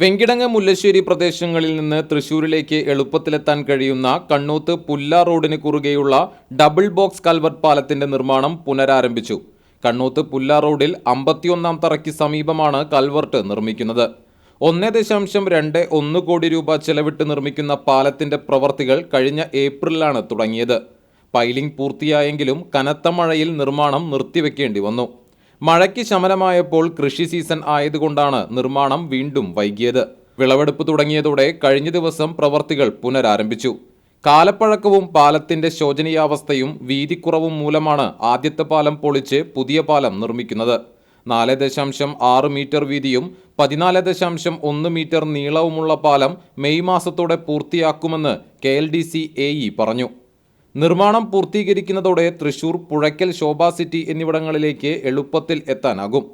വെങ്കിടങ്ങ് മുല്ലശ്ശേരി പ്രദേശങ്ങളിൽ നിന്ന് തൃശൂരിലേക്ക് എളുപ്പത്തിലെത്താൻ കഴിയുന്ന കണ്ണൂത്ത് പുല്ല റോഡിന് കുറുകെയുള്ള ഡബിൾ ബോക്സ് കൽവർട്ട് പാലത്തിന്റെ നിർമ്മാണം പുനരാരംഭിച്ചു. കണ്ണൂത്ത് പുല്ല റോഡിൽ അമ്പത്തിയൊന്നാം തറയ്ക്ക് സമീപമാണ് കൽവർട്ട് നിർമ്മിക്കുന്നത്. ഒന്നേ ദശാംശം രണ്ട് ഒന്ന് കോടി രൂപ ചെലവിട്ട് നിർമ്മിക്കുന്ന പാലത്തിന്റെ പ്രവർത്തികൾ കഴിഞ്ഞ ഏപ്രിലാണ് തുടങ്ങിയത്. പൈലിംഗ് പൂർത്തിയായെങ്കിലും കനത്ത മഴയിൽ നിർമ്മാണം നിർത്തിവെക്കേണ്ടി വന്നു. മഴയ്ക്ക് ശമനമായപ്പോൾ കൃഷി സീസൺ ആയതുകൊണ്ടാണ് നിർമ്മാണം വീണ്ടും വൈകിയത്. വിളവെടുപ്പ് തുടങ്ങിയതോടെ കഴിഞ്ഞ ദിവസം പ്രവർത്തികൾ പുനരാരംഭിച്ചു. കാലപ്പഴക്കവും പാലത്തിന്റെ ശോചനീയാവസ്ഥയും വീതിക്കുറവും മൂലമാണ് ആദ്യത്തെ പാലം പൊളിച്ച് പുതിയ പാലം നിർമ്മിക്കുന്നത്. നാല് ദശാംശം ആറ് മീറ്റർ വീതിയും പതിനാല് ദശാംശം ഒന്ന് മീറ്റർ നീളവുമുള്ള പാലം മെയ് മാസത്തോടെ പൂർത്തിയാക്കുമെന്ന് K L D C A E പറഞ്ഞു. നിർമ്മാണം പൂർത്തീകരിക്കുന്നതോടെ തൃശൂർ പുഴയ്ക്കൽ ശോഭാ സിറ്റി എന്നിവിടങ്ങളിലേക്ക് എളുപ്പത്തിൽ എത്താനാകും.